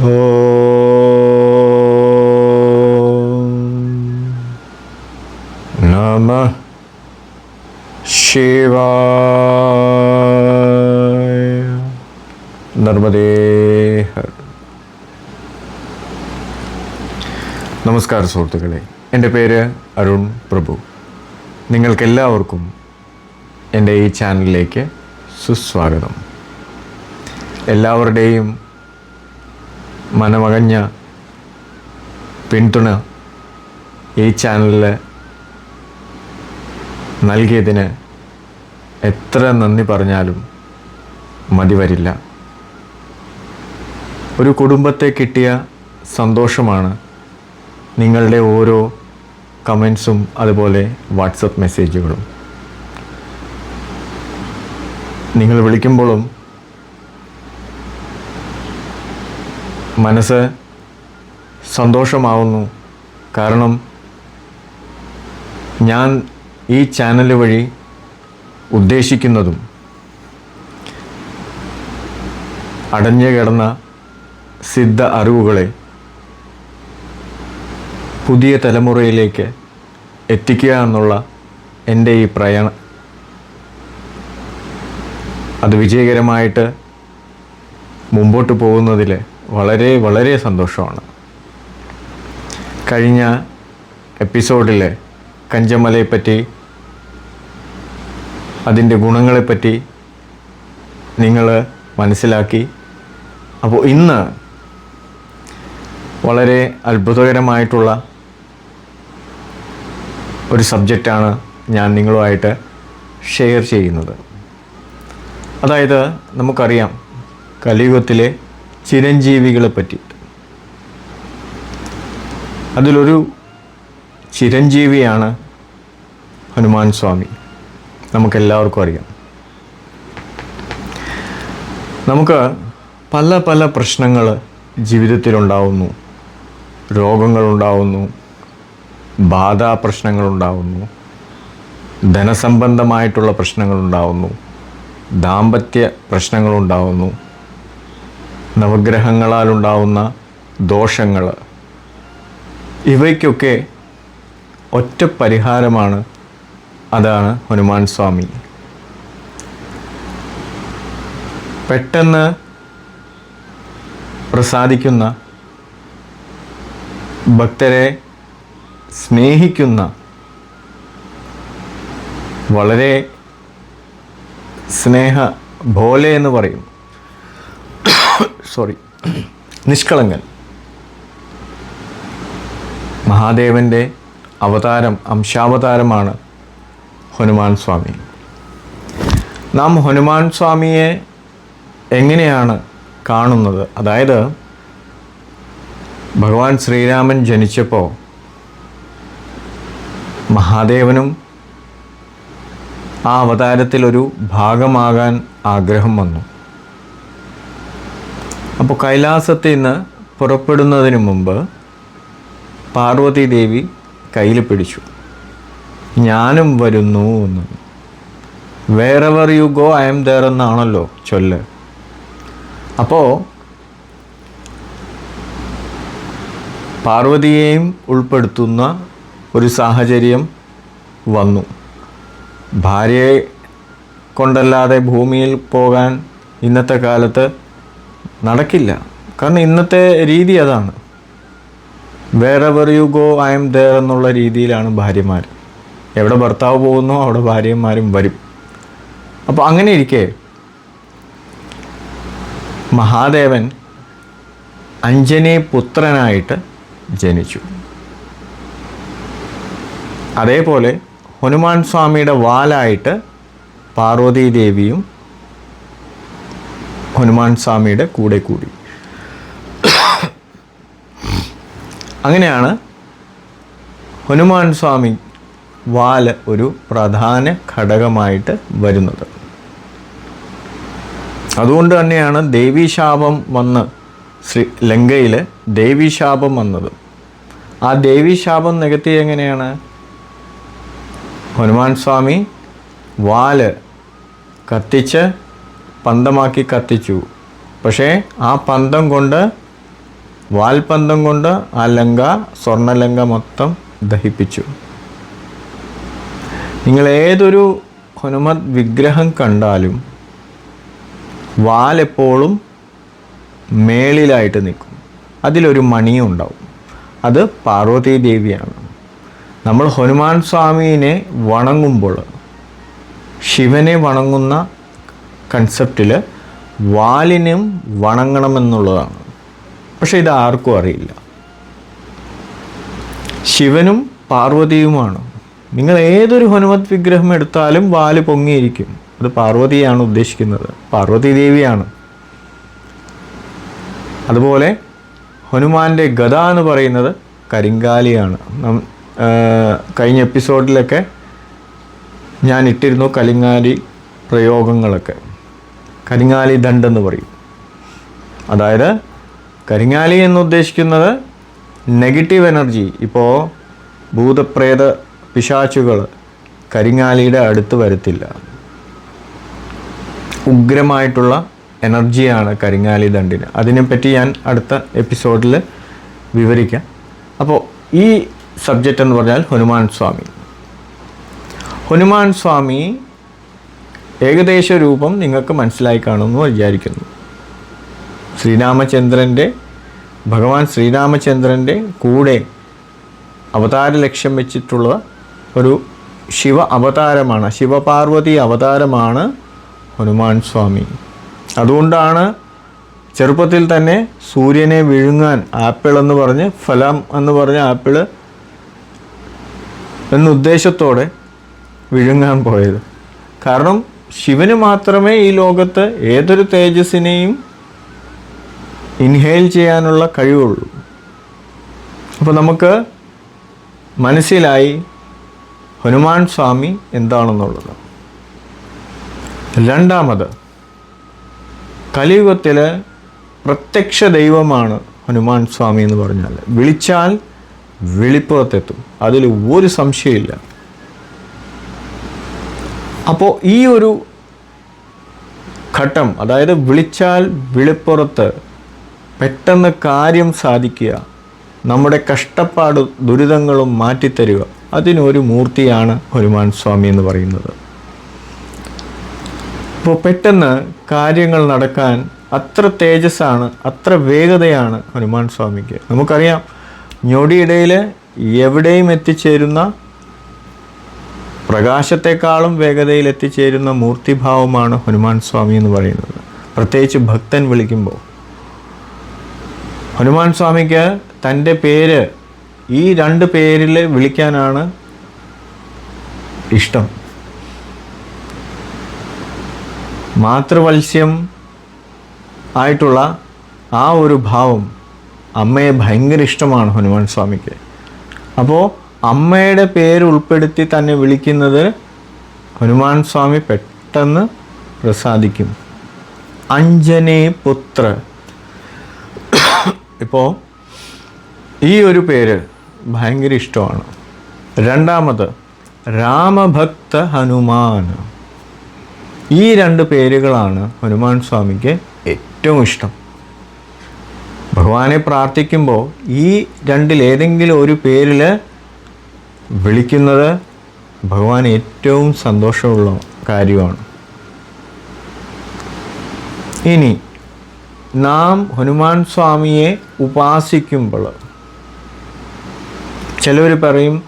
നമ ശിവായ നർമ്മദേ നമസ്കാര സുഹൃത്തുക്കളെ. എന്റെ പേര് അരുൺ പ്രഭു. നിങ്ങൾക്കെല്ലാവർക്കും എന്റെ ഈ ചാനലിലേക്ക് സുസ്വാഗതം. എല്ലാവരുടെയും മനമകഞ്ഞ പിന്തുണ ഈ ചാനലിൽ നൽകിയതിന് എത്ര നന്ദി പറഞ്ഞാലും മതി വരില്ല. ഒരു കുടുംബത്തെ കിട്ടിയ സന്തോഷമാണ് നിങ്ങളുടെ ഓരോ കമൻസും അതുപോലെ വാട്സപ്പ് മെസ്സേജുകളും നിങ്ങൾ വിളിക്കുമ്പോഴും മനസ്സ് സന്തോഷമാവുന്നു. കാരണം ഞാൻ ഈ ചാനൽ വഴി ഉദ്ദേശിക്കുന്നതും അടഞ്ഞു കിടന്ന സിദ്ധ അറിവുകളെ പുതിയ തലമുറയിലേക്ക് എത്തിക്കുക എന്നുള്ള എന്റെ ഈ പ്രയാണം അത് വിജയകരമായിട്ട് മുമ്പോട്ട് പോകുന്നതിൽ വളരെ വളരെ സന്തോഷമാണ്. കഴിഞ്ഞ എപ്പിസോഡിൽ കഞ്ചമലയെപ്പറ്റി അതിന്റെ ഗുണങ്ങളെപ്പറ്റി നിങ്ങൾ മനസ്സിലാക്കി. അപ്പോൾ ഇന്ന് വളരെ അത്ഭുതകരമായിട്ടുള്ള ഒരു സബ്ജക്റ്റാണ് ഞാൻ നിങ്ങളുമായിട്ട് ഷെയർ ചെയ്യുന്നത്. അതായത് നമുക്കറിയാം കലിയുഗത്തിലെ ചിരഞ്ജീവികളെ പറ്റി അതിലൊരു ചിരഞ്ജീവിയാണ് ഹനുമാൻ സ്വാമി. നമുക്കെല്ലാവർക്കും അറിയാം. നമുക്ക് പല പല പ്രശ്നങ്ങൾ ജീവിതത്തിലുണ്ടാവുന്നു. രോഗങ്ങളുണ്ടാവുന്നു. ബാധാ പ്രശ്നങ്ങളുണ്ടാവുന്നു. ധനസംബന്ധമായിട്ടുള്ള പ്രശ്നങ്ങളുണ്ടാവുന്നു. ദാമ്പത്യ പ്രശ്നങ്ങളുണ്ടാവുന്നു. നവഗ്രഹങ്ങളാലുണ്ടാവുന്ന ദോഷങ്ങൾ. ഇവയ്ക്കൊക്കെ ഒറ്റ പരിഹാരമാണ്. അതാണ് ഹനുമാൻ സ്വാമി. പെട്ടെന്ന് പ്രസാദിക്കുന്ന ഭക്തരെ സ്നേഹിക്കുന്ന വളരെ സ്നേഹ ഭോലെ എന്ന് പറയും. സോറി. നിഷ്കളങ്കൻ. മഹാദേവന്റെ അവതാരം അംശാവതാരമാണ് ഹനുമാൻ സ്വാമി. നാം ഹനുമാൻ സ്വാമിയെ എങ്ങനെയാണ് കാണുന്നത്? അതായത് ഭഗവാൻ ശ്രീരാമൻ ജനിച്ചപ്പോൾ മഹാദേവനും ആ അവതാരത്തിലൊരു ഭാഗമാകാൻ ആഗ്രഹം വന്നു. അപ്പോൾ കൈലാസത്തിൽ നിന്ന് പുറപ്പെടുന്നതിന് മുമ്പ് പാർവതി ദേവി കയ്യിൽ പിടിച്ചു. ഞാനും വരുന്നു എന്ന്. Wherever you go I am there എന്നാണല്ലോ ചൊല്ല്. അപ്പോൾ പാർവതിയെയും ഉൾപ്പെടുത്തുന്ന ഒരു സാഹചര്യം വന്നു. ഭാര്യയെ കൊണ്ടല്ലാതെ ഭൂമിയിൽ പോകാൻ ഇന്നത്തെ കാലത്ത് നടക്കില്ല. കാരണം ഇന്നത്തെ രീതി അതാണ്. Wherever you go I am there എന്നുള്ള രീതിയിലാണ് ഭാര്യമാർ എവിടെ ഭർത്താവ് പോകുന്നോ അവിടെ ഭാര്യമാരും വരും. അപ്പോൾ അങ്ങനെ ഇരിക്കേ മഹാദേവൻ അഞ്ജനെ പുത്രനായിട്ട് ജനിച്ചു. അതേപോലെ ഹനുമാൻ സ്വാമിയുടെ വാലായിട്ട് പാർവതി ദേവിയും ഹനുമാൻ സ്വാമിയുടെ കൂടെ കൂടി. അങ്ങനെയാണ് ഹനുമാൻ സ്വാമി വാൽ ഒരു പ്രധാന ഘടകമായിട്ട് വരുന്നത്. അതുകൊണ്ട് തന്നെയാണ് ദേവീശാപം വന്ന് ശ്രീ ലങ്കയിൽ ദേവീശാപം വന്നത്. ആ ദേവീശാപം നികത്തി എങ്ങനെയാണ്? ഹനുമാൻ സ്വാമി വാൽ കത്തിച്ച് പന്തമാക്കി കത്തിച്ചു. പക്ഷേ ആ പന്തം കൊണ്ട് വാൽപന്തം കൊണ്ട് ആ ലങ്ക സ്വർണലങ്ക മൊത്തം ദഹിപ്പിച്ചു. നിങ്ങൾ ഏതൊരു ഹനുമത് വിഗ്രഹം കണ്ടാലും വാലെപ്പോഴും മേളിലായിട്ട് നിൽക്കും. അതിലൊരു മണിയും ഉണ്ടാവും. അത് പാർവതി ദേവിയാണ്. നമ്മൾ ഹനുമാൻ സ്വാമീനെ വണങ്ങുമ്പോൾ ശിവനെ വണങ്ങുന്ന കൺസെപ്റ്റിൽ വാലിനും വണങ്ങണമെന്നുള്ളതാണ്. പക്ഷെ ഇത് ആർക്കും അറിയില്ല. ശിവനും പാർവതിയുമാണ്. നിങ്ങൾ ഏതൊരു ഹനുമത് വിഗ്രഹം എടുത്താലും വാൽ പൊങ്ങിയിരിക്കും. അത് പാർവതിയാണ് ഉദ്ദേശിക്കുന്നത്. പാർവതി ദേവിയാണ്. അതുപോലെ ഹനുമാന്റെ ഗത എന്ന് പറയുന്നത് കരിങ്കാലിയാണ്. കഴിഞ്ഞ എപ്പിസോഡിലൊക്കെ ഞാൻ ഇട്ടിരുന്നു കലിങ്ങാലി പ്രയോഗങ്ങളൊക്കെ. കരിങ്ങാലി ദണ്ടെന്ന് പറയും. അതായത് കരിങ്ങാലി എന്നുദ്ദേശിക്കുന്നത് നെഗറ്റീവ് എനർജി. ഇപ്പോൾ ഭൂതപ്രേത പിശാച്ചുകൾ കരിങ്ങാലിയുടെ അടുത്ത് വരത്തില്ല. ഉഗ്രമായിട്ടുള്ള എനർജിയാണ് കരിങ്ങാലി ദണ്ടിന് അതിനെപ്പറ്റി ഞാൻ അടുത്ത എപ്പിസോഡിൽ വിവരിക്കാം. അപ്പോൾ ഈ സബ്ജക്റ്റ് എന്ന് പറഞ്ഞാൽ ഹനുമാൻ സ്വാമി. ഹനുമാൻ സ്വാമി ഏകദേശ രൂപം നിങ്ങൾക്ക് മനസ്സിലായി കാണുമെന്ന് വിചാരിക്കുന്നു. ശ്രീരാമചന്ദ്രന്റെ ഭഗവാൻ ശ്രീരാമചന്ദ്രന്റെ കൂടെ അവതാര ലക്ഷ്യം വെച്ചിട്ടുള്ള ഒരു ശിവ അവതാരമാണ് ശിവപാർവതി അവതാരമാണ് ഹനുമാൻ സ്വാമി. അതുകൊണ്ടാണ് ചെറുപ്പത്തിൽ തന്നെ സൂര്യനെ വിഴുങ്ങാൻ ആപ്പിൾ എന്ന് പറഞ്ഞ് ഫലം എന്ന് പറഞ്ഞ ആപ്പിൾ എന്നുദ്ദേശത്തോടെ വിഴുങ്ങാൻ പോയത്. കാരണം ശിവന് മാത്രമേ ഈ ലോകത്ത് ഏതൊരു തേജസ്സിനെയും ഇൻഹെയിൽ ചെയ്യാനുള്ള കഴിവുള്ളൂ. അപ്പോൾ നമുക്ക് മനസ്സിലായി ഹനുമാൻ സ്വാമി എന്താണെന്നുള്ളത്. രണ്ടാമത് കലിയുഗത്തിൽ പ്രത്യക്ഷ ദൈവമാണ് ഹനുമാൻ സ്വാമി എന്ന് പറഞ്ഞാൽ വിളിച്ചാൽ വെളിപ്പുറത്തെത്തും. അതിൽ ഒരു സംശയമില്ല അപ്പോൾ ഈ ഒരു ഘട്ടം അതായത് വിളിച്ചാൽ വിളിപ്പുറത്ത് പെട്ടെന്ന് കാര്യം സാധിക്കുക നമ്മുടെ കഷ്ടപ്പാട് ദുരിതങ്ങളും മാറ്റിത്തരിക അതിനൊരു മൂർത്തിയാണ് ഹനുമാൻ സ്വാമി എന്ന് പറയുന്നത്. അപ്പോൾ പെട്ടെന്ന് കാര്യങ്ങൾ നടക്കാൻ അത്ര തേജസ്സാണ് അത്ര വേഗതയാണ് ഹനുമാൻ സ്വാമിക്ക്. നമുക്കറിയാം ഞൊടിയിടയിൽ എവിടെയും എത്തിച്ചേരുന്ന പ്രകാശത്തെക്കാളും വേഗതയിൽ എത്തിച്ചേരുന്ന മൂർത്തിഭാവമാണ് ഹനുമാൻ സ്വാമി എന്ന് പറയുന്നത്. പ്രത്യേകിച്ച് ഭക്തൻ വിളിക്കുമ്പോൾ. ഹനുമാൻ സ്വാമിക്ക് തന്റെ പേര് ഈ രണ്ട് പേരിൽ വിളിക്കാനാണ് ഇഷ്ടം. മാതൃവത്സ്യം ആയിട്ടുള്ള ആ ഒരു ഭാവം അമ്മയെ ഭയങ്കര ഇഷ്ടമാണ് ഹനുമാൻ സ്വാമിക്ക്. അപ്പോൾ അമ്മയുടെ പേര് ഉൾപ്പെടുത്തി തന്നെ വിളിക്കുന്നത് ഹനുമാൻ സ്വാമി പെട്ടെന്ന് പ്രസാദിക്കും. അഞ്ജനേ പുത്ര. ഇപ്പോൾ ഈ ഒരു പേര് ഭയങ്കര ഇഷ്ടമാണ്. രണ്ടാമത് രാമഭക്ത ഹനുമാൻ. ഈ രണ്ട് പേരുകളാണ് ഹനുമാൻ സ്വാമിക്ക് ഏറ്റവും ഇഷ്ടം. ഭഗവാനെ പ്രാർത്ഥിക്കുമ്പോൾ ഈ രണ്ടിലേതെങ്കിലും ഒരു പേരിൽ വിളിക്കുന്നത് ഭഗവാൻ ഏറ്റവും സന്തോഷമുള്ള കാര്യമാണ്. ഇനി നാം ഹനുമാൻ സ്വാമിയെ ഉപാസിക്കുമ്പോൾ ചിലവർ പറയും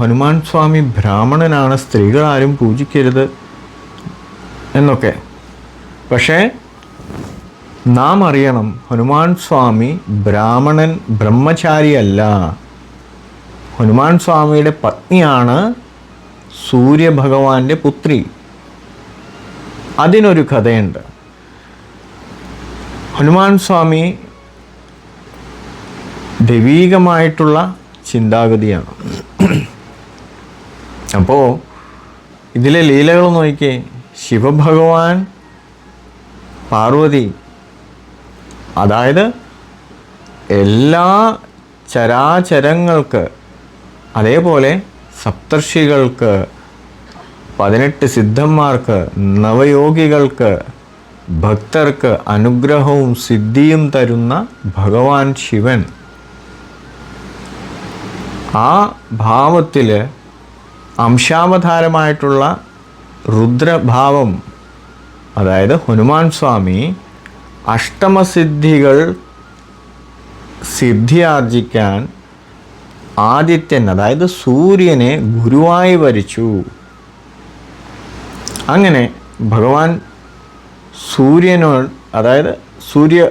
ഹനുമാൻ സ്വാമി ബ്രാഹ്മണനാണ് സ്ത്രീകളാരും പൂജിക്കരുത് എന്നൊക്കെ. പക്ഷേ നാം അറിയണം ഹനുമാൻ സ്വാമി ബ്രാഹ്മണൻ ബ്രഹ്മചാരിയല്ല. ഹനുമാൻ സ്വാമിയുടെ പത്നിയാണ് സൂര്യഭഗവാന്റെ പുത്രി. അതിനൊരു കഥയുണ്ട്. ഹനുമാൻ സ്വാമി ദൈവീകമായിട്ടുള്ള ചിന്താഗതിയാണ്. അപ്പോൾ ഇതിലെ ലീലകൾ നോക്കിയേ ശിവഭഗവാൻ പാർവതി അതായത് എല്ലാ ചരാചരങ്ങൾക്ക് അതേപോലെ സപ്തർഷികൾക്ക് പതിനെട്ട് സിദ്ധന്മാർക്ക് നവയോഗികൾക്ക് ഭക്തർക്ക് അനുഗ്രഹവും സിദ്ധിയും തരുന്ന ഭഗവാൻ ശിവൻ. ആ ഭാവത്തിൽ അംശാവതാരമായിട്ടുള്ള രുദ്രഭാവം അതായത് ഹനുമാൻ സ്വാമി അഷ്ടമസിദ്ധികൾ സിദ്ധിയാർജിക്കാൻ ആദിത്യൻ അതായത് സൂര്യനെ ഗുരുവായി വരിച്ചു. അങ്ങനെ ഭഗവാൻ സൂര്യനോട് അതായത് സൂര്യ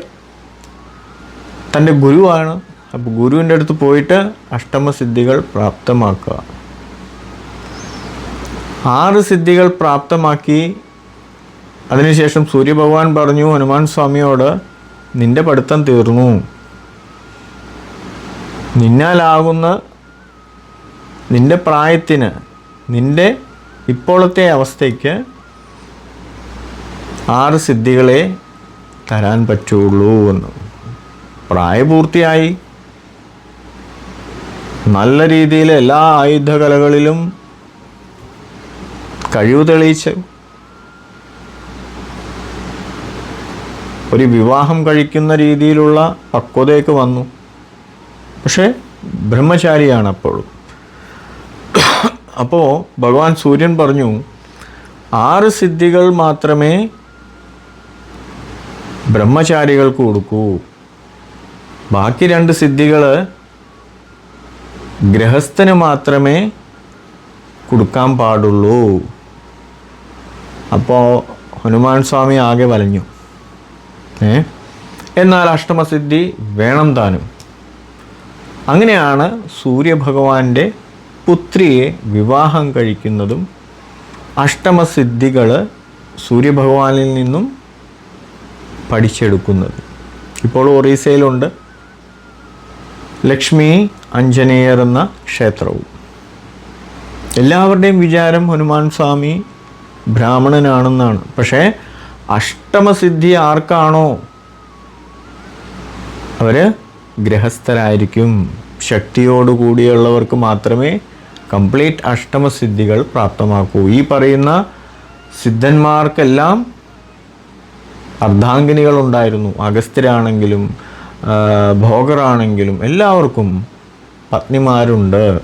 തന്റെ ഗുരുവാണ്. അപ്പോൾ ഗുരുവിന്റെ അടുത്ത് പോയിട്ട് അഷ്ടമസിദ്ധികൾ പ്രാപ്തമാക്കുക. ആറ് സിദ്ധികൾ പ്രാപ്തമാക്കി. അതിനുശേഷം സൂര്യഭഗവാൻ പറഞ്ഞു ഹനുമാൻ സ്വാമിയോട് നിന്റെ പഠിത്തം തീർന്നു. നിന്നാലാകുന്ന നിന്റെ പ്രായത്തിന് നിന്റെ ഇപ്പോഴത്തെ അവസ്ഥയ്ക്ക് ആറ് സിദ്ധികളെ തരാൻ പറ്റുള്ളൂ എന്ന്. പ്രായപൂർത്തിയായി. നല്ല രീതിയിൽ എല്ലാ ആയുധകലകളിലും കഴിവ് തെളിയിച്ച് ഒരു വിവാഹം കഴിക്കുന്ന രീതിയിലുള്ള പക്വതയൊക്കെ വന്നു. പക്ഷേ ബ്രഹ്മചാരിയാണ് അപ്പോഴും അപ്പോൾ ഭഗവാൻ സൂര്യൻ പറഞ്ഞു ആറ് സിദ്ധികൾ മാത്രമേ ബ്രഹ്മചാരികൾക്ക് കൊടുക്കൂ. ബാക്കി രണ്ട് സിദ്ധികൾ ഗൃഹസ്ഥന് മാത്രമേ കൊടുക്കാൻ പാടുള്ളൂ. അപ്പോൾ ഹനുമാൻ സ്വാമി ആകെ വലഞ്ഞു. ഏ? എന്നാൽ അഷ്ടമസിദ്ധി വേണം താനും. അങ്ങനെയാണ് സൂര്യഭഗവാന്റെ പുത്രിയെ വിവാഹം കഴിക്കുന്നതും അഷ്ടമസിദ്ധികൾ സൂര്യഭഗവാനിൽ നിന്നും പഠിച്ചെടുക്കുന്നത്. ഇപ്പോൾ ഒറീസയിലുണ്ട്. ലക്ഷ്മി അഞ്ജനേയർ എന്ന ക്ഷേത്രവും. എല്ലാവരുടെയും വിചാരം ഹനുമാൻ സ്വാമി ബ്രാഹ്മണനാണെന്നാണ്. പക്ഷേ അഷ്ടമസിദ്ധി ആർക്കാണോ? അവർ ഗൃഹസ്ഥരായിരിക്കും ശക്തിയോടുകൂടിയുള്ളവർക്ക് മാത്രമേ കംപ്ലീറ്റ് അഷ്ടമസിദ്ധികൾ പ്രാപ്തമാക്കൂ. ഈ പറയുന്ന സിദ്ധന്മാർക്കെല്ലാം അർദ്ധാംഗിനികളുണ്ടായിരുന്നു. അഗസ്ത്യരാണെങ്കിലും ആ, ഭോഗറാണെങ്കിലും എല്ലാവർക്കും പത്നിമാരുണ്ട്.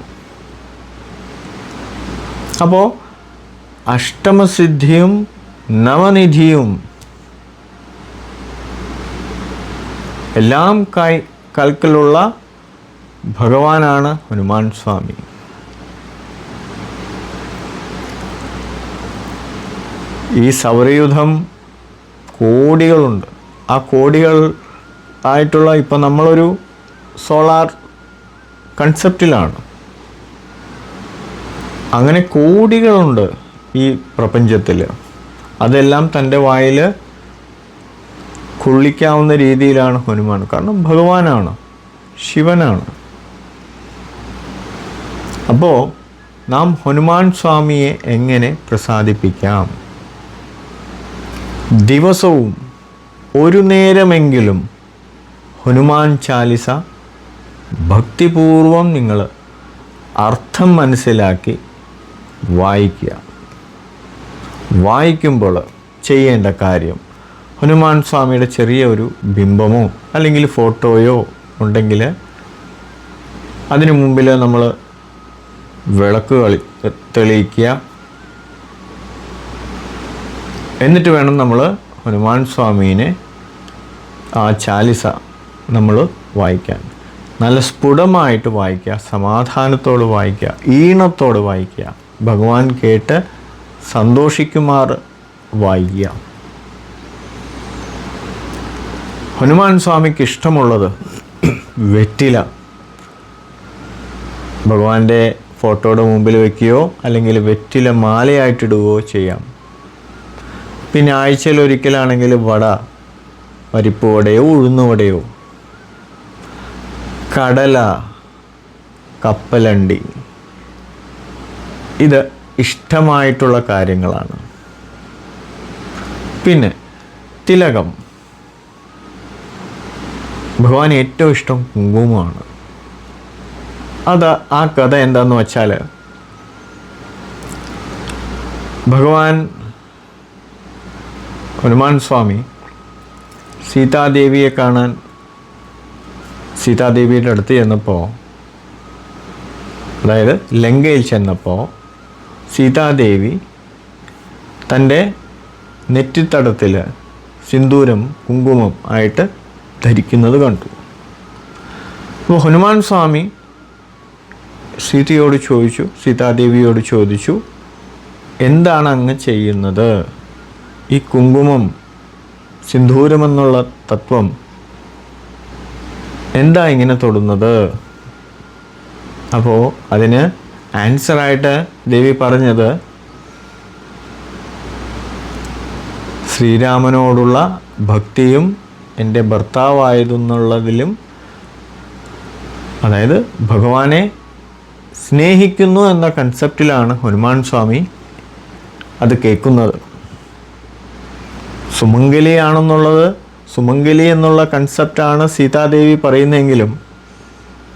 അപ്പോൾ അഷ്ടമസിദ്ധിയും നവനിധിയും എല്ലാം കൈ കൽക്കലുള്ള ഭഗവാനാണ് ഹനുമാൻ സ്വാമി. ഈ സൗരയുധം കോടികളുണ്ട്. ആ കോടികൾ ആയിട്ടുള്ള ഇപ്പം നമ്മളൊരു സോളാർ കൺസെപ്റ്റിലാണ്. അങ്ങനെ കോടികളുണ്ട് ഈ പ്രപഞ്ചത്തിൽ അതെല്ലാം തന്റെ വായിൽ കൊള്ളിക്കാവുന്ന രീതിയിലാണ് ഹനുമാൻ. കാരണം ഭഗവാനാണ് ശിവനാണ്. അപ്പോൾ നാം ഹനുമാൻ സ്വാമിയെ എങ്ങനെ പ്രസാദിപ്പിക്കാം? ദിവസവും ഒരു നേരമെങ്കിലും ഹനുമാൻ ചാലിസ ഭക്തിപൂർവം നിങ്ങൾ അർത്ഥം മനസ്സിലാക്കി വായിക്കുക. വായിക്കുമ്പോൾ ചെയ്യേണ്ട കാര്യം ഹനുമാൻ സ്വാമിയുടെ ചെറിയ ഒരു ബിംബമോ അല്ലെങ്കിൽ ഫോട്ടോയോ ഉണ്ടെങ്കിൽ അതിനു മുമ്പിൽ നമ്മൾ വിളക്ക് കളി തെളിയിക്കുക. എന്നിട്ട് വേണം നമ്മൾ ഹനുമാൻ സ്വാമീനെ ആ ചാലിസ നമ്മൾ വായിക്കാൻ. നല്ല സ്ഫുടമായിട്ട് വായിക്കുക സമാധാനത്തോട് വായിക്കുക ഈണത്തോട് വായിക്കുക. ഭഗവാൻ കേട്ട് സന്തോഷിക്കുമാർ വായിക്കുക. ഹനുമാൻ സ്വാമിക്ക് ഇഷ്ടമുള്ളത് വെറ്റില. ഭഗവാന്റെ ഫോട്ടോയുടെ മുമ്പിൽ വെക്കുകയോ അല്ലെങ്കിൽ വെറ്റില മാലയായിട്ടിടുകയോ ചെയ്യാം. പിന്നെ ആഴ്ചയിൽ ഒരിക്കലാണെങ്കിൽ വട പരിപ്പ് വടയോ ഉഴുന്നുവടയോ കടല കപ്പലണ്ടി. ഇത് ഇഷ്ടമായിട്ടുള്ള കാര്യങ്ങളാണ്. പിന്നെ തിലകം. ഭഗവാൻ ഏറ്റവും ഇഷ്ടം കുങ്കുമമാണ്. അത് ആ കഥ എന്താന്ന് വെച്ചാൽ ഭഗവാൻ ഹനുമാൻ സ്വാമി സീതാദേവിയെ കാണാൻ സീതാദേവിയുടെ അടുത്ത് ചെന്നപ്പോൾ അതായത് ലങ്കയിൽ ചെന്നപ്പോൾ സീതാദേവി തന്റെ നെറ്റിത്തടത്തിൽ സിന്ദൂരം കുങ്കുമം ആയിട്ട് ധരിക്കുന്നത് കണ്ടു. അപ്പോൾ ഹനുമാൻ സ്വാമി സീതയോട് ചോദിച്ചു സീതാദേവിയോട് ചോദിച്ചു എന്താണ് അങ്ങ് ചെയ്യുന്നത്? ഈ കുങ്കുമം സിന്ദൂരമെന്നുള്ള തത്വം എന്താ ഇങ്ങനെ തൊടുന്നത്? അപ്പോൾ അതിന് ആൻസറായിട്ട് ദേവി പറഞ്ഞത് ശ്രീരാമനോടുള്ള ഭക്തിയും എന്റെ ഭർത്താവായതെന്നുള്ളതിലും അതായത് ഭഗവാനെ സ്നേഹിക്കുന്നു എന്ന കൺസെപ്റ്റിലാണ് ഹനുമാൻ സ്വാമി അത് കേൾക്കുന്നത്. സുമംഗലിയാണെന്നുള്ളത് സുമംഗലി എന്നുള്ള കൺസെപ്റ്റാണ് സീതാദേവി പറയുന്നതെങ്കിലും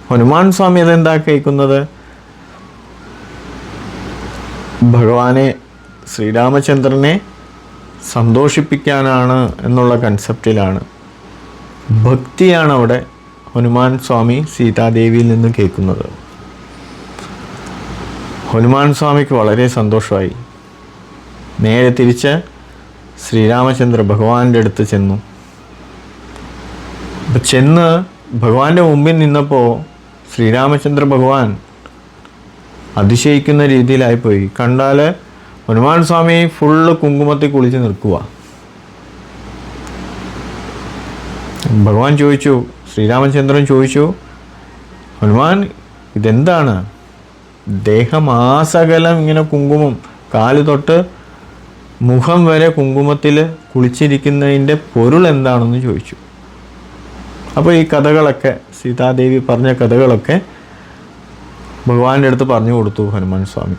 ഹനുമാൻ സ്വാമി അതെന്താ കേൾക്കുന്നത്? ഭഗവാനെ ശ്രീരാമചന്ദ്രനെ സന്തോഷിപ്പിക്കാനാണ് എന്നുള്ള കൺസെപ്റ്റിലാണ് ഭക്തിയാണ് അവിടെ ഹനുമാൻ സ്വാമി സീതാദേവിയിൽ നിന്ന് കേൾക്കുന്നത്. ഹനുമാൻ സ്വാമിക്ക് വളരെ സന്തോഷമായി. നേരെ തിരിച്ച് ശ്രീരാമചന്ദ്ര ഭഗവാന്റെ അടുത്ത് ചെന്നു. അപ്പം ചെന്ന് ഭഗവാന്റെ മുമ്പിൽ നിന്നപ്പോൾ ശ്രീരാമചന്ദ്ര ഭഗവാൻ അതിശയിക്കുന്ന രീതിയിലായിപ്പോയി. കണ്ടാൽ ഹനുമാൻ സ്വാമി ഫുള്ള് കുങ്കുമത്തിൽ കുളിച്ച് നിൽക്കുക ഭഗവാൻ ചോദിച്ചു ശ്രീരാമചന്ദ്രൻ ചോദിച്ചു ഹനുമാൻ ഇതെന്താണ്? ദേഹമാസകലം ഇങ്ങനെ കുങ്കുമം കാൽ തൊട്ട് മുഖം വരെ കുങ്കുമത്തിൽ കുളിച്ചിരിക്കുന്നതിന്റെ പൊരുൾ എന്താണെന്ന് ചോദിച്ചു. അപ്പോൾ ഈ കഥകളൊക്കെ സീതാദേവി പറഞ്ഞ കഥകളൊക്കെ ഭഗവാന്റെ അടുത്ത് പറഞ്ഞു കൊടുത്തു ഹനുമാൻ സ്വാമി.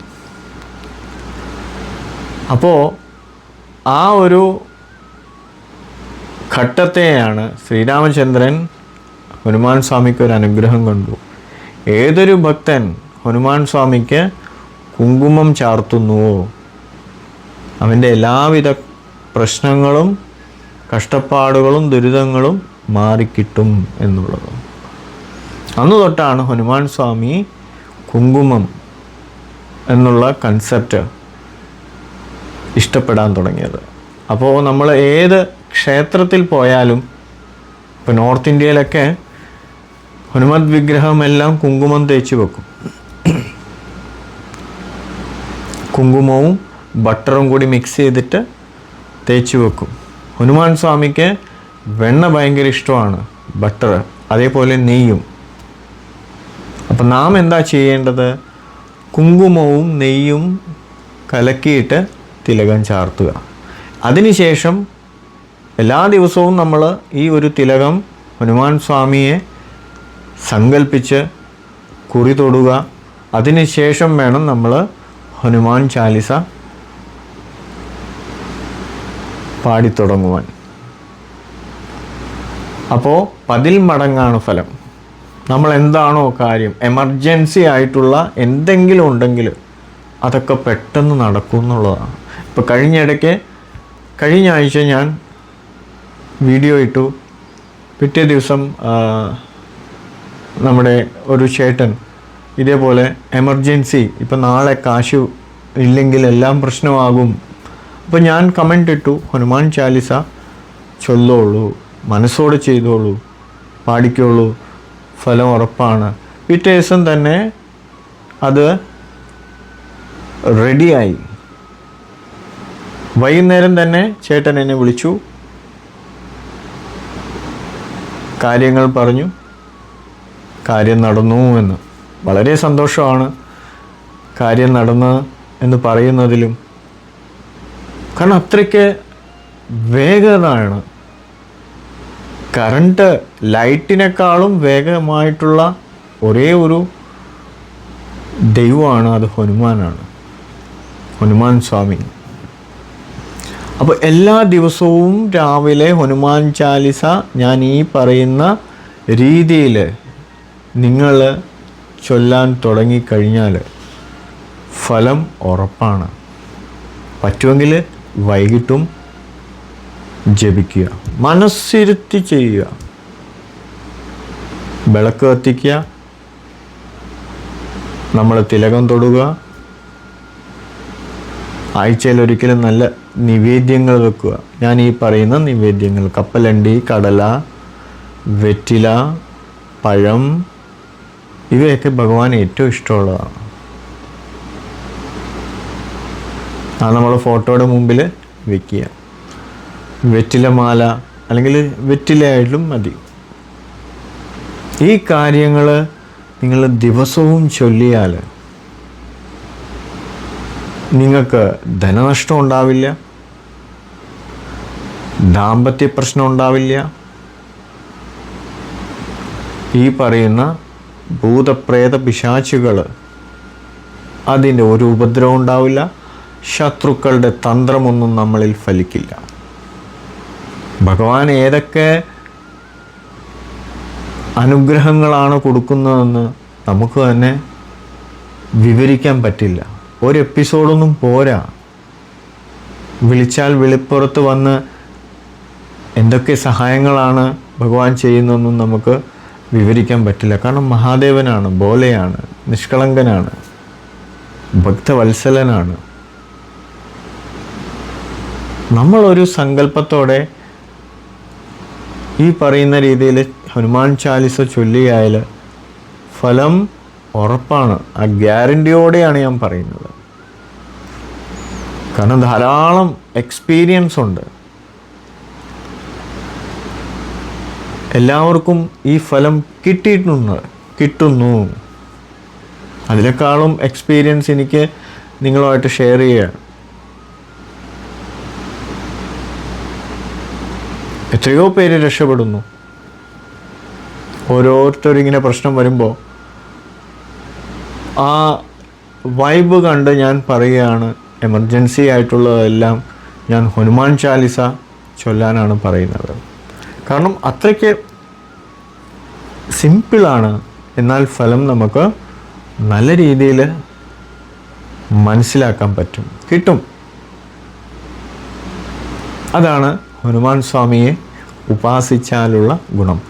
അപ്പോൾ ആ ഒരു ഘട്ടത്തെയാണ് ശ്രീരാമചന്ദ്രൻ ഹനുമാൻ സ്വാമിക്ക് ഒരു അനുഗ്രഹം കണ്ടു. ഏതൊരു ഭക്തൻ ഹനുമാൻ സ്വാമിക്ക് കുങ്കുമം ചാർത്തുന്നുവോ അവന്റെ എല്ലാവിധ പ്രശ്നങ്ങളും കഷ്ടപ്പാടുകളും ദുരിതങ്ങളും മാറിക്കിട്ടും എന്നുള്ളത്. അന്ന് തൊട്ടാണ് ഹനുമാൻ സ്വാമി കുങ്കുമം എന്നുള്ള കൺസെപ്റ്റ് ഇഷ്ടപ്പെടാൻ തുടങ്ങിയത്. അപ്പോൾ നമ്മൾ ഏത് ക്ഷേത്രത്തിൽ പോയാലും ഇപ്പോൾ നോർത്ത് ഇന്ത്യയിലൊക്കെ ഹനുമത് വിഗ്രഹമെല്ലാം കുങ്കുമം തേച്ച് വെക്കും. കുങ്കുമവും ബട്ടറും കൂടി മിക്സ് ചെയ്തിട്ട് തേച്ച് വെക്കും. ഹനുമാൻ സ്വാമിക്ക് വെണ്ണ ഭയങ്കര ഇഷ്ടമാണ് ബട്ടർ അതേപോലെ നെയ്യും. അപ്പം നാം എന്താ ചെയ്യേണ്ടത്? കുങ്കുമവും നെയ്യും കലക്കിയിട്ട് തിലകം ചാർത്തുക. അതിനുശേഷം എല്ലാ ദിവസവും നമ്മൾ ഈ ഒരു തിലകം ഹനുമാൻ സ്വാമിയെ സങ്കല്പിച്ച് കുറി തൊടുക. അതിനുശേഷം വേണം നമ്മൾ ഹനുമാൻ ചാലിസ പാടിത്തുടങ്ങുവാൻ അപ്പോൾ പതിൽ മടങ്ങാണ് ഫലം. നമ്മൾ എന്താണോ കാര്യം എമർജൻസി ആയിട്ടുള്ള എന്തെങ്കിലും ഉണ്ടെങ്കിൽ അതൊക്കെ പെട്ടെന്ന് നടക്കും എന്നുള്ളതാണ്. ഇപ്പോൾ കഴിഞ്ഞ ഇടയ്ക്ക് കഴിഞ്ഞ ആഴ്ച ഞാൻ വീഡിയോ ഇട്ടു. പിറ്റേ ദിവസം നമ്മുടെ ഒരു ചേട്ടൻ ഇതേപോലെ എമർജൻസി ഇപ്പം നാളെ കാശു ഇല്ലെങ്കിൽ എല്ലാം പ്രശ്നമാകും. അപ്പോൾ ഞാൻ കമന്റ് ഇട്ടു ഹനുമാൻ ചാലിസ ചൊല്ലോളൂ മനസ്സോടെ ചെയ്തോളൂ പാടിക്കോളൂ ഫലം ഉറപ്പാണ്. പിറ്റേ ദിവസം തന്നെ അത് റെഡിയായി വൈകുന്നേരം തന്നെ ചേട്ടൻ എന്നെ വിളിച്ചു. കാര്യങ്ങൾ പറഞ്ഞു. കാര്യം നടന്നു എന്ന്. വളരെ സന്തോഷമാണ് കാര്യം നടന്ന് എന്ന് പറയുന്നതിലും. കാരണം അത്രയ്ക്ക് വേഗതയാണ്. കറണ്ട് ലൈറ്റിനേക്കാളും വേഗമായിട്ടുള്ള ഒരേ ഒരു ദൈവമാണ് അത് ഹനുമാനാണ്. ഹനുമാൻ സ്വാമി. അപ്പോൾ എല്ലാ ദിവസവും രാവിലെ ഹനുമാൻ ചാലിസ ഞാൻ ഈ പറയുന്ന രീതിയിൽ നിങ്ങൾ ചൊല്ലാൻ തുടങ്ങിക്കഴിഞ്ഞാൽ ഫലം ഉറപ്പാണ്. പറ്റുമെങ്കിൽ വൈകിട്ടും ജപിക്കുക. മനസ്സിരുത്തി ചെയ്യുക. വിളക്ക് കത്തിക്കുക. നമ്മൾ തിലകം തൊടുക. ആഴ്ചയിൽ ഒരിക്കലും നല്ല നിവേദ്യങ്ങൾ വെക്കുക. ഞാൻ ഈ പറയുന്ന നിവേദ്യങ്ങൾ. കപ്പലണ്ടി കടല വെറ്റില പഴം ഇവയൊക്കെ ഭഗവാൻ ഏറ്റവും ഇഷ്ടമുള്ളതാണ്. ആ നമ്മൾ ഫോട്ടോയുടെ മുമ്പിൽ വെക്കുക. വെറ്റിലമാല അല്ലെങ്കിൽ വെറ്റിലയായിട്ടും മതി. ഈ കാര്യങ്ങൾ നിങ്ങൾ ദിവസവും ചൊല്ലിയാൽ നിങ്ങൾക്ക് ധനനഷ്ടം ഉണ്ടാവില്ല? ദാമ്പത്യ പ്രശ്നം ഉണ്ടാവില്ല? ഈ പറയുന്ന ഭൂതപ്രേത പിശാച്ചുകൾ അതിന്റെ ഒരു ഉപദ്രവം ഉണ്ടാവില്ല. ശത്രുക്കളുടെ തന്ത്രമൊന്നും നമ്മളിൽ ഫലിക്കില്ല. ഭഗവാൻ ഏതൊക്കെ അനുഗ്രഹങ്ങളാണ് കൊടുക്കുന്നതെന്ന് നമുക്ക് തന്നെ വിവരിക്കാൻ പറ്റില്ല. ഒരു എപ്പിസോഡൊന്നും പോരാ. വിളിച്ചാൽ വെളിപ്പുറത്ത് വന്ന് എന്തൊക്കെ സഹായങ്ങളാണ് ഭഗവാൻ ചെയ്യുന്നതെന്നും നമുക്ക് വിവരിക്കാൻ പറ്റില്ല. കാരണം മഹാദേവനാണ് ബോലയാണ് നിഷ്കളങ്കനാണ് ഭക്തവത്സലനാണ്. നമ്മളൊരു സങ്കല്പത്തോടെ ഈ പറയുന്ന രീതിയിൽ ഹനുമാൻ ചാലിസ ചൊല്ലിയായാൽ ഫലം ഉറപ്പാണ്. ആ ഗ്യാരന്റിയോടെയാണ് ഞാൻ പറയുന്നത്. കാരണം ധാരാളം എക്സ്പീരിയൻസ് ഉണ്ട്. എല്ലാവർക്കും ഈ ഫലം കിട്ടിയിട്ടുണ്ട് കിട്ടുന്നു. അതിനേക്കാളും എക്സ്പീരിയൻസ് എനിക്ക് നിങ്ങളുമായിട്ട് ഷെയർ ചെയ്യുക എത്രയോ പേര് രക്ഷപ്പെടുന്നു. ഓരോരുത്തരും ഇങ്ങനെ പ്രശ്നം വരുമ്പോൾ ആ വൈബ് കണ്ട് ഞാൻ പറയുകയാണ് എമർജൻസി ആയിട്ടുള്ളതെല്ലാം ഞാൻ ഹനുമാൻ ചാലിസ ചൊല്ലാനാണ് പറയുന്നത്. കാരണം അത്രയ്ക്ക് സിമ്പിളാണ്. എന്നാൽ ഫലം നമുക്ക് നല്ല രീതിയിൽ മനസ്സിലാക്കാൻ പറ്റും. കിട്ടും. അതാണ് ഹനുമാൻ സ്വാമിയെ ഉപാസിച്ചാലുള്ള ഗുണം.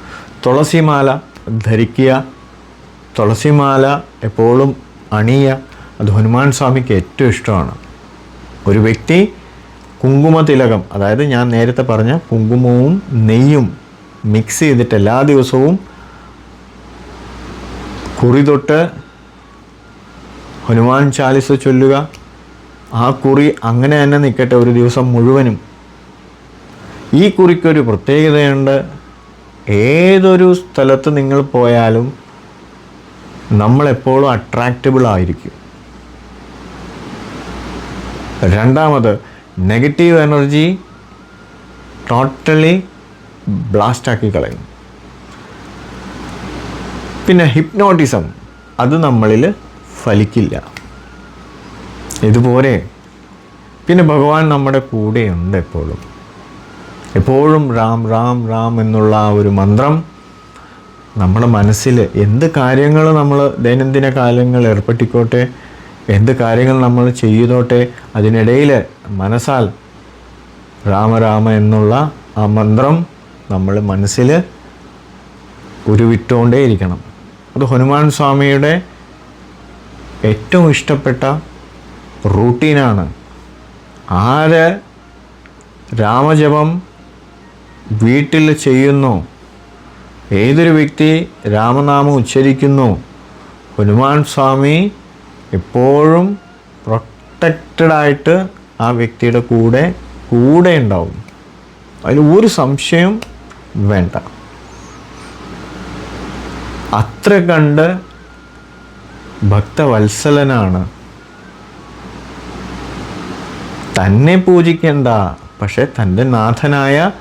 തുളസിമാല ധരിക്കുക തുളസിമാല എപ്പോഴും അണിയ. അത് ഹനുമാൻ സ്വാമിക്ക് ഏറ്റവും ഇഷ്ടമാണ്. ഒരു വ്യക്തി കുങ്കുമ തിലകം അതായത് ഞാൻ നേരത്തെ പറഞ്ഞ കുങ്കുമവും നെയ്യും മിക്സ് ചെയ്തിട്ട് എല്ലാ ദിവസവും കുറി തൊട്ട് ഹനുമാൻ ചാലിസ ചൊല്ലുക. ആ കുറി അങ്ങനെ തന്നെ നിൽക്കട്ടെ ഒരു ദിവസം മുഴുവനും. ഈ കുറിക്കൊരു പ്രത്യേകതയുണ്ട്. ഏതൊരു സ്ഥലത്ത് നിങ്ങൾ പോയാലും നമ്മളെപ്പോഴും അട്രാക്റ്റബിൾ ആയിരിക്കും. രണ്ടാമത് നെഗറ്റീവ് എനർജി ടോട്ടലി ബ്ലാസ്റ്റാക്കി കളയും പിന്നെ ഹിപ്നോട്ടിസം അത് നമ്മളിൽ ഫലിക്കില്ല. ഇതുപോലെ. പിന്നെ ഭഗവാൻ നമ്മുടെ കൂടെയുണ്ട് എപ്പോഴും. എപ്പോഴും റാം റാം റാം എന്നുള്ള ആ ഒരു മന്ത്രം നമ്മുടെ മനസ്സിൽ എന്ത് കാര്യങ്ങൾ നമ്മൾ ദൈനംദിന കാലങ്ങൾ ഏർപ്പെട്ടിക്കോട്ടെ എന്ത് കാര്യങ്ങൾ നമ്മൾ ചെയ്തോട്ടെ അതിനിടയിൽ മനസ്സാൽ രാമരാമ എന്നുള്ള ആ മന്ത്രം നമ്മൾ മനസ്സിൽ ഉരുവിട്ടുകൊണ്ടേ ഇരിക്കണം അത് ഹനുമാൻ സ്വാമിയുടെ ഏറ്റവും ഇഷ്ടപ്പെട്ട റൂട്ടീനാണ്. ആര് രാമജപം വീട്ടിൽ ചെയ്യുന്നു ഏതൊരു വ്യക്തി രാമനാമം ഉച്ചരിക്കുന്നു? ഹനുമാൻ സ്വാമി എപ്പോഴും പ്രൊട്ടക്റ്റഡ് ആയിട്ട് ആ വ്യക്തിയുടെ കൂടെ കൂടെ ഉണ്ടാവും. അതിൽ ഒരു സംശയം വേണ്ട. അത്ര കണ്ട് ഭക്തവത്സലനാണ്. തന്നെ പൂജിക്കേണ്ട പക്ഷെ തന്റെ നാഥനായ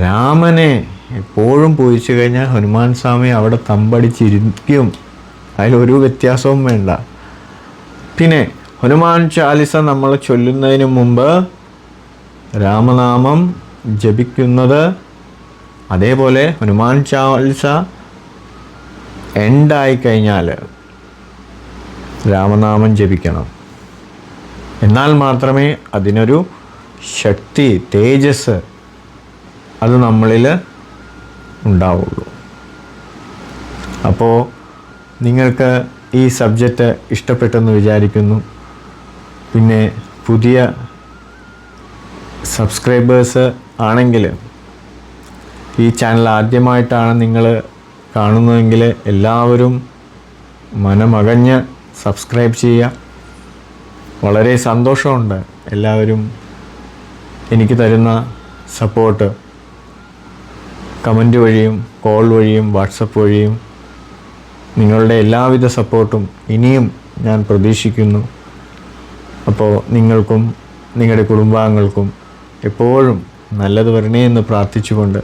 രാമനെ എപ്പോഴും പൂജിച്ചു കഴിഞ്ഞാൽ ഹനുമാൻ സ്വാമി അവിടെ തമ്പടിച്ചിരിക്കും. അതിലൊരു വ്യത്യാസവും വേണ്ട. പിന്നെ ഹനുമാൻ ചാലിസ നമ്മൾ ചൊല്ലുന്നതിന് മുമ്പ് രാമനാമം ജപിക്കുന്നത് അതേപോലെ ഹനുമാൻ ചാലിസ എൻഡായി കഴിഞ്ഞാൽ രാമനാമം ജപിക്കണം. എന്നാൽ മാത്രമേ അതിനൊരു ശക്തി തേജസ് അത് നമ്മളിൽ ഉണ്ടാവുള്ളൂ. അപ്പോൾ നിങ്ങൾക്ക് ഈ സബ്ജക്റ്റ് ഇഷ്ടപ്പെട്ടെന്ന് വിചാരിക്കുന്നു. പിന്നെ പുതിയ സബ്സ്ക്രൈബേഴ്സ് ആണെങ്കിൽ ഈ ചാനൽ ആദ്യമായിട്ടാണ് നിങ്ങൾ കാണുന്നതെങ്കിൽ എല്ലാവരും മനമകഞ്ഞ് സബ്സ്ക്രൈബ് ചെയ്യുക. വളരെ സന്തോഷമുണ്ട് എല്ലാവരും എനിക്ക് തരുന്ന സപ്പോർട്ട്. കമന്റ് വഴിയും കോൾ വഴിയും വാട്സപ്പ് വഴിയും നിങ്ങളുടെ എല്ലാവിധ സപ്പോർട്ടും ഇനിയും ഞാൻ പ്രതീക്ഷിക്കുന്നു. അപ്പോൾ നിങ്ങൾക്കും നിങ്ങളുടെ കുടുംബാംഗങ്ങൾക്കും എപ്പോഴും നല്ലത് വരണേ എന്ന് പ്രാർത്ഥിച്ചുകൊണ്ട്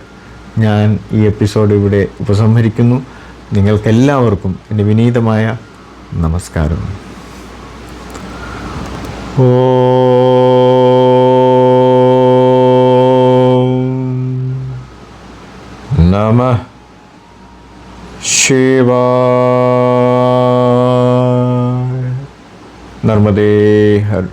ഞാൻ ഈ എപ്പിസോഡ് ഇവിടെ ഉപസംഹരിക്കുന്നു. നിങ്ങൾക്കെല്ലാവർക്കും എന്റെ വിനീതമായ നമസ്കാരം. ഓം ശിവായ നർമ്മദേ ഹർ